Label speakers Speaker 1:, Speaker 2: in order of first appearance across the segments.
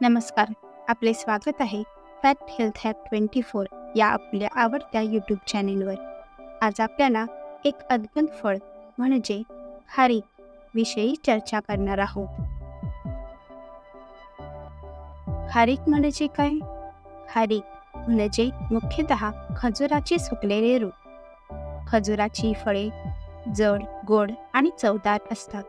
Speaker 1: नमस्कार. आपले स्वागत आहे fat health hack twenty four या आपल्या आवडत्या यूट्यूब चॅनेलवर आज आपल्याला एक अद्भुत फळ म्हणजे खारीक विषयी चर्चा करणार आहोत. खारीक म्हणजे काय? खारीक म्हणजे मुख्यतः खजुराचे सुकलेले रूप. खजुराची फळे जड गोड आणि चवदार असतात.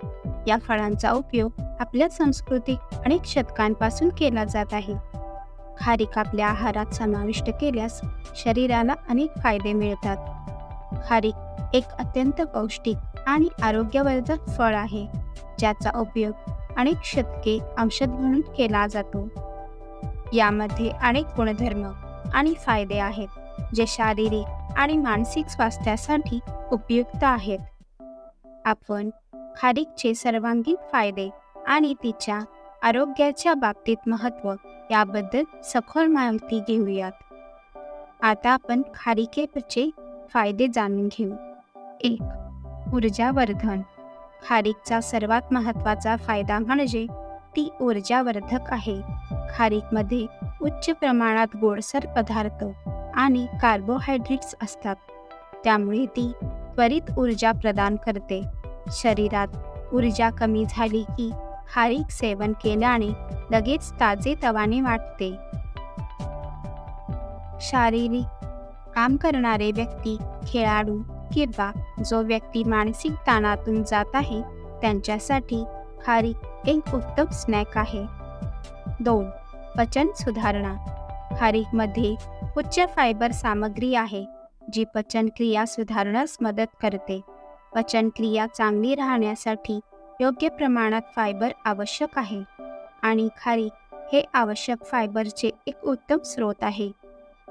Speaker 1: या फळांचा उपयोग आपल्या संस्कृतीत अनेक शतकांपासून केला जात आहे. खारीक आपल्या आहारात समाविष्ट केल्यास शरीराला अनेक फायदे मिळतात. खारीक एक अत्यंत पौष्टिक आणि आरोग्यवर्धक फळ आहे ज्याचा उपयोग अनेक शतके औषध म्हणून केला जातो. यामध्ये अनेक गुणधर्म आणि फायदे आहेत जे शारीरिक आणि मानसिक स्वास्थ्यासाठी उपयुक्त आहेत. आपण खारीकचे सर्वांगीण फायदे आणि तिच्या आरोग्याच्या बाबतीत महत्त्व याबद्दल सखोल माहिती घेऊयात. आता आपण खारिकेचे फायदे जाणून घेऊ. एक ऊर्जावर्धन. खारीकचा सर्वात महत्त्वाचा फायदा म्हणजे ती ऊर्जावर्धक आहे. खारीकमध्ये उच्च प्रमाणात गोडसर पदार्थ आणि कार्बोहायड्रेट्स असतात. त्यामुळे ती त्वरित ऊर्जा प्रदान करते. शरीरात ऊर्जा कमी झाली की खारीक सेवन केल्याने लगेच ताजे तवाने वाटते. शारीरिक काम करणारे व्यक्ती खेळाडू किंवा जो व्यक्ती मानसिक ताणातून जात आहे त्यांच्यासाठी खारीक एक उत्तम स्नॅक आहे. दोन पचन सुधारणा. खारीकमध्ये उच्च फायबर सामग्री आहे जी पचनक्रिया सुधारण्यास मदत करते. पचनक्रिया चांगली राहण्यासाठी योग्य प्रमाणात फायबर आवश्यक आहे. आणि खारीक हे आवश्यक फायबरचे एक उत्तम स्रोत आहे.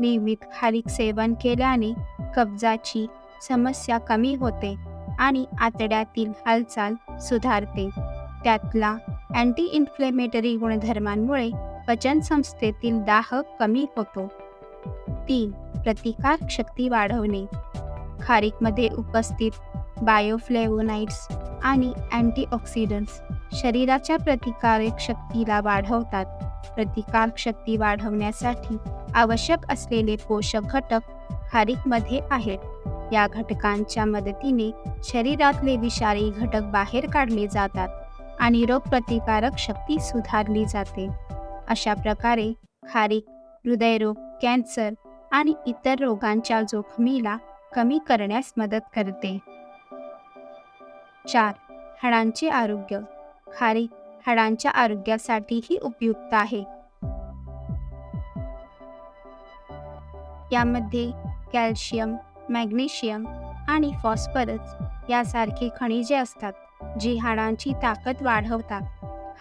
Speaker 1: नियमित खारीक सेवन केल्याने कब्जाची समस्या कमी होते आणि आतड्यातील हालचाल सुधारते. त्यातला अँटी इन्फ्लेमेटरी गुणधर्मांमुळे पचनसंस्थेतील दाह कमी होतो. तीन प्रतिकारशक्ती वाढवणे. खारीकमध्ये उपस्थित बायोफ्लेवोनाइड्स आणि अँटीऑक्सिडंट्स शरीराच्या प्रतिकारक शक्तीला वाढवतात. प्रतिकारक शक्ती वाढवण्यासाठी आवश्यक असलेले पोषक घटक खारीकमध्ये आहेत. या घटकांच्या मदतीने शरीरातले विषारी घटक बाहेर काढले जातात आणि रोगप्रतिकारक शक्ती सुधारली जाते. अशा प्रकारे खारीक हृदयरोग कॅन्सर आणि इतर रोगांच्या जोखमीला कमी करण्यास मदत करते. चार हाडांचे आरोग्य. खारीक हाडांच्या आरोग्यासाठीही उपयुक्त आहे. यामध्ये कॅल्शियम मॅग्नेशियम आणि फॉस्फरस यासारखे खनिजे असतात जी हाडांची ताकद वाढवतात.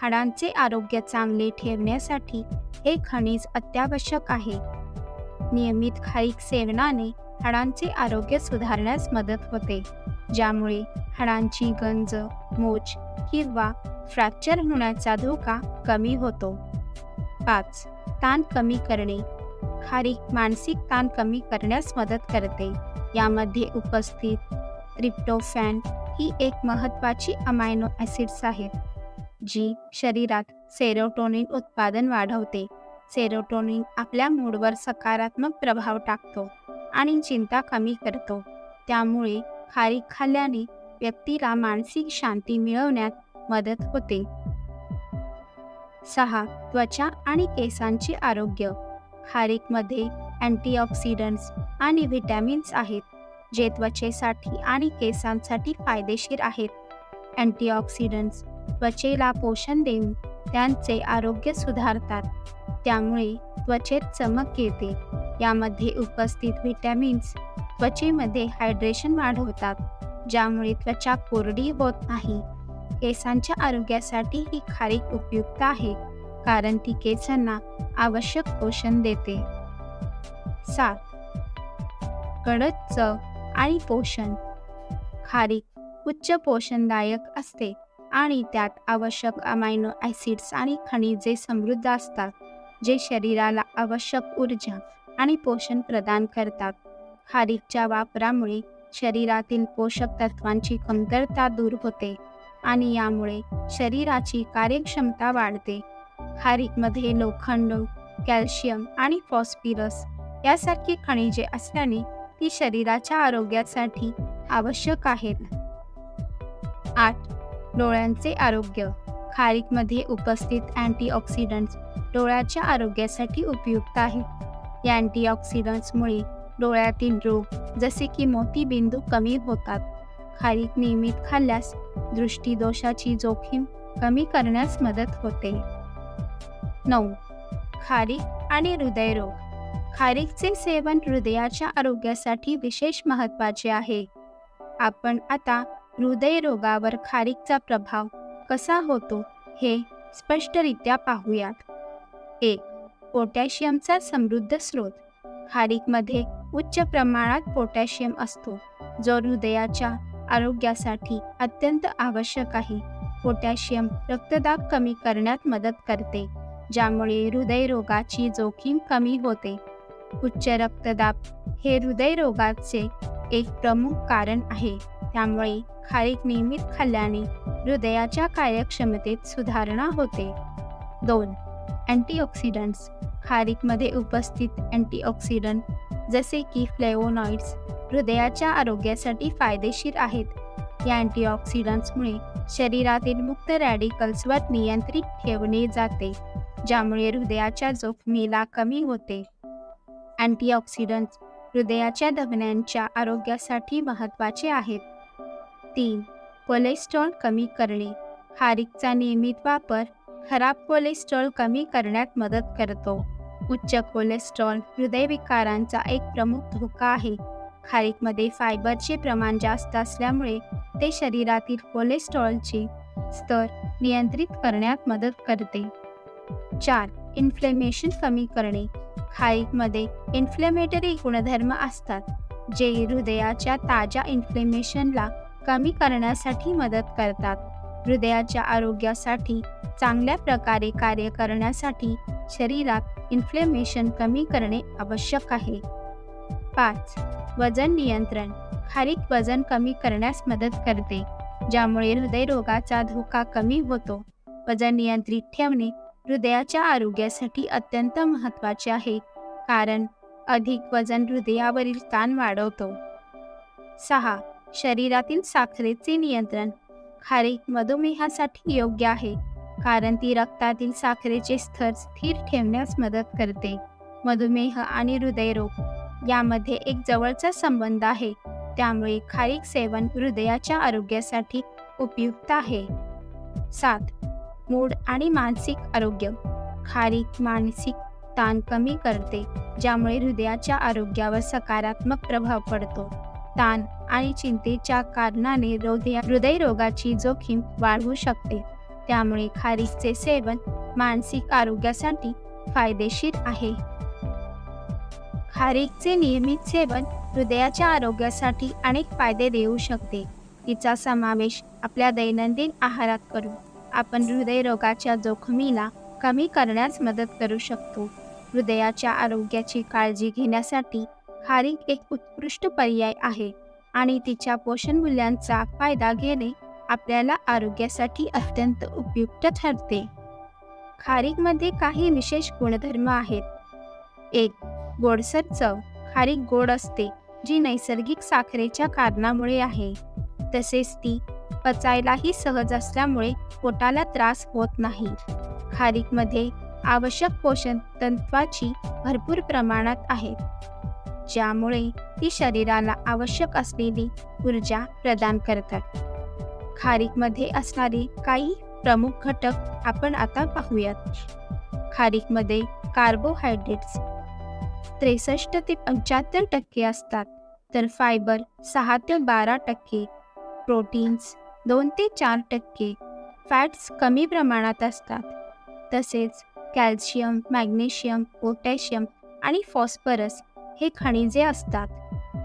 Speaker 1: हाडांचे आरोग्य चांगले ठेवण्यासाठी हे खनिज अत्यावश्यक आहे. नियमित खारीक सेवनाने हाडांचे आरोग्य सुधारण्यास मदत होते. ज्यामुळे हाडांची गंज मोच किंवा फ्रॅक्चर होण्याचा धोका कमी होतो. पाच ताण कमी करणे. खारीक मानसिक ताण कमी करण्यास मदत करते. यामध्ये उपस्थित रिप्टोफॅन ही एक महत्त्वाची अमायनो ॲसिड्स आहेत जी शरीरात सेरोटोनिन उत्पादन वाढवते. सेरोटोनिन आपल्या मूडवर सकारात्मक प्रभाव टाकतो आणि चिंता कमी करतो. त्यामुळे खारीक खाल्ल्याने व्यक्तीला मानसिक शांती मिळवण्यात मदत होते. सहा. त्वचा आणि केसांचे आरोग्य. खारीकमध्ये अँटीऑक्सिडंट्स आणि व्हिटॅमिन्स आहेत जे त्वचेसाठी आणि केसांसाठी फायदेशीर आहेत. अँटीऑक्सिडंट्स त्वचेला पोषण देऊन त्यांचे आरोग्य सुधारतात. त्यामुळे त्वचेत चमक येते. यामध्ये उपस्थित व्हिटॅमिन्स त्वचेमध्ये हायड्रेशन वाढवतात ज्यामुळे त्वचा कोरडी होत नाही. केसांच्या आरोग्यासाठी ही खारीक उपयुक्त आहे कारण ती केसांना आवश्यक पोषण देते. सात. कडक चव आणि पोषण. खारीक उच्च पोषणदायक असते आणि त्यात आवश्यक अमायनो ॲसिड्स आणि खनिजे समृद्ध असतात जे शरीराला आवश्यक ऊर्जा आणि पोषण प्रदान करतात. खारीकच्या वापरामुळे शरीरातील पोषक तत्वांची कमतरता दूर होते आणि यामुळे शरीराची कार्यक्षमता वाढते. खारीकमध्ये लोखंड कॅल्शियम आणि फॉस्फिरस यासारखी खनिजे असल्याने ती शरीराच्या आरोग्यासाठी आवश्यक आहेत. आठ. डोळ्यांचे आरोग्य. खारीकमध्ये उपस्थित अँटीऑक्सिडंट्स डोळ्याच्या आरोग्यासाठी उपयुक्त आहेत. या अँटीऑक्सिडंट्समुळे डोळ्यातील रोग जसे की मोतीबिंदू कमी होतात. खारीक नियमित खाल्ल्यास दृष्टीदोषाची जोखीम कमी करण्यास मदत होते. नऊ. खारीक आणि हृदयरोग खारीकचे सेवन हृदयाच्या आरोग्यासाठी विशेष महत्त्वाचे आहे. आपण आता हृदयरोगावर खारीकचा प्रभाव कसा होतो हे स्पष्टरित्या पाहूयात. एक. पोटॅशियमचा समृद्ध स्रोत. खारीकमध्ये उच्च प्रमाणात पोटॅशियम असतो जो हृदयाच्या आरोग्यासाठी अत्यंत आवश्यक आहे. पोटॅशियम रक्तदाब कमी करण्यात मदत करते ज्यामुळे हृदयरोगाची जोखीम कमी होते. उच्च रक्तदाब हे हृदयरोगाचे एक प्रमुख कारण आहे त्यामुळे खारीक नियमित खाल्ल्याने हृदयाच्या कार्यक्षमतेत सुधारणा होते. दोन अँटीऑक्सिडंट्स. खारीकमध्ये उपस्थित अँटीऑक्सिडंट जसे की फ्लेवोनॉइड्स हृदयाच्या आरोग्यासाठी फायदेशीर आहेत. या अँटीऑक्सिडंट्समुळे शरीरातील मुक्त रॅडिकल्सवर नियंत्रित ठेवणे जाते ज्यामुळे हृदयाच्या जोखमीला कमी होते. अँटीऑक्सिडंट्स हृदयाच्या धमन्यांच्या आरोग्यासाठी महत्त्वाचे आहेत. तीन कोलेस्ट्रॉल कमी करणे. खारीकचा नियमित वापर खराब कोलेस्ट्रॉल कमी करण्यात मदत करतो. उच्च कोलेस्ट्रॉल हृदयविकारांचा एक प्रमुख धोका आहे. खारीकमध्ये फायबरचे प्रमाण जास्त असल्यामुळे ते शरीरातील कोलेस्ट्रॉलचे स्तर नियंत्रित करण्यात मदत करते. चार इन्फ्लेमेशन कमी करणे. खारीकमध्ये इन्फ्लेमेटरी गुणधर्म असतात जे हृदयाच्या ताज्या इन्फ्लेमेशनला कमी करण्यासाठी मदत करतात. हृदयाच्या आरोग्यासाठी चांगल्या प्रकारे कार्य करण्यासाठी शरीरात इन्फ्लेमेशन कमी करणे आवश्यक आहे. पाच वजन नियंत्रण. खारीक वजन कमी करण्यास मदत करते ज्यामुळे हृदयरोगाचा धोका कमी होतो. वजन नियंत्रित ठेवणे हृदयाच्या आरोग्यासाठी अत्यंत महत्त्वाचे आहे कारण अधिक वजन हृदयावरील ताण वाढवतो. सहा शरीरातील साखरेचे नियंत्रण. खारीक मधुमेहासाठी योग्य आहे. कारण ती रक्तातील साखरेचे स्तर स्थिर ठेवण्यास मदत करते. मधुमेह आणि हृदयरोग यामध्ये एक जवळचा संबंध आहे. त्यामुळे खारीक सेवन हृदयाच्या आरोग्यासाठी उपयुक्त आहे. सात. मूड आणि मानसिक आरोग्य. खारीक मानसिक ताण कमी करते ज्यामुळे हृदयाच्या आरोग्यावर सकारात्मक प्रभाव पडतो. ताण आणि चिंतेच्या कारणाने हृदय हृदयरोगाची जोखीम वाढवू शकते. त्यामुळे खारीकचे सेवन मानसिक आरोग्यासाठी फायदेशीर आहे. खारीकचे नियमित सेवन हृदयाच्या आरोग्यासाठी अनेक फायदे देऊ शकते. तिचा समावेश आपल्या दैनंदिन आहारात करू आपण हृदयरोगाच्या जोखमीला कमी करण्यास मदत करू शकतो. हृदयाच्या आरोग्याची काळजी घेण्यासाठी खारीक एक उत्कृष्ट पर्याय आहे आणि तिच्या पोषण मूल्यांचा फायदा घेणे आपल्याला आरोग्यासाठी अत्यंत उपयुक्त ठरते. खारीकमध्ये काही विशेष गुणधर्म आहेत. एक गोडसर चव. खारीक गोड असते जी नैसर्गिक साखरेच्या कारणामुळे आहे. तसेच ती पचायलाही सहज असल्यामुळे पोटाला त्रास होत नाही. खारीकमध्ये आवश्यक पोषण तत्वाची भरपूर प्रमाणात आहेत ज्यामुळे ती शरीराला आवश्यक असलेली ऊर्जा प्रदान करतात. खारीकमध्ये असणारे काही प्रमुख घटक आपण आता पाहूयात. खारीकमध्ये कार्बोहायड्रेट्स त्रेसष्ट ते पंच्याहत्तर टक्के असतात तर फायबर सहा ते बारा टक्के प्रोटीन्स दोन ते चार टक्के फॅट्स कमी प्रमाणात असतात. तसेच कॅल्शियम मॅग्नेशियम पोटॅशियम आणि फॉस्फरस हे खनिजे असतात.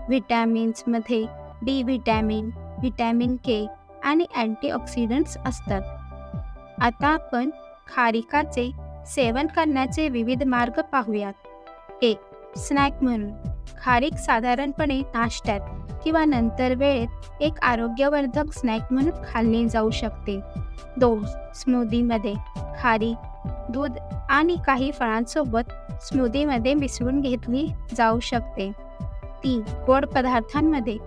Speaker 1: व्हिटॅमिन्समध्ये डी व्हिटॅमिन व्हिटॅमिन के आणि अँटीऑक्सिडंट्स असतात. आता आपण खारिकाचे सेवन करण्याचे विविध मार्ग पाहूयात. एक स्नॅक म्हणून. खारीक साधारणपणे नाश्त्यात किंवा नंतर वेळेत एक आरोग्यवर्धक स्नॅक म्हणून खाल्ले जाऊ शकते. दोन स्मूदीमध्ये खारीक दूध आणि काही फळांसोबत स्मूदीमध्ये मिसळून घेतली जाऊ शकते. ती गोड पदार्थांमध्ये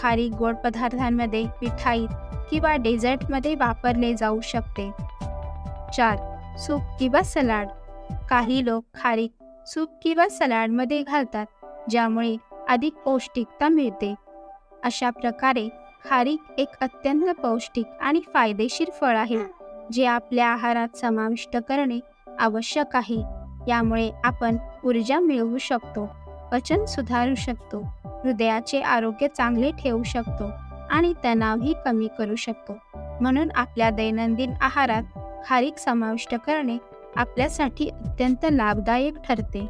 Speaker 1: खारीक गोड पदार्थांमध्ये मिठाईत किंवा डेझर्टमध्ये वापरले जाऊ शकते. चार सूप किंवा सलाड. काही लोक खारीक सूप किंवा सलाडमध्ये घालतात ज्यामुळे अधिक पौष्टिकता मिळते. अशा प्रकारे खारीक एक अत्यंत पौष्टिक आणि फायदेशीर फळ आहे. जे आपल्या आहारात समाविष्ट करणे आवश्यक आहे यामुळे आपण ऊर्जा मिळवू शकतो पचन सुधारू शकतो हृदयाचे आरोग्य चांगले ठेवू शकतो आणि तणावही कमी करू शकतो. म्हणून आपल्या दैनंदिन आहारात खारीक समाविष्ट करणे आपल्यासाठी अत्यंत लाभदायक ठरते.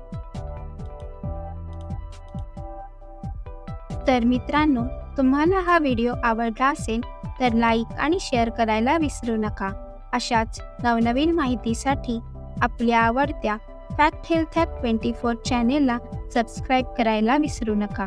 Speaker 1: तर मित्रांनो तुम्हाला हा व्हिडिओ आवडला असेल तर लाईक आणि शेअर करायला विसरू नका. अशाच नवनवीन माहितीसाठी आपल्या आवडत्या fact health app twenty four चॅनेलला सबस्क्राईब करायला विसरू नका.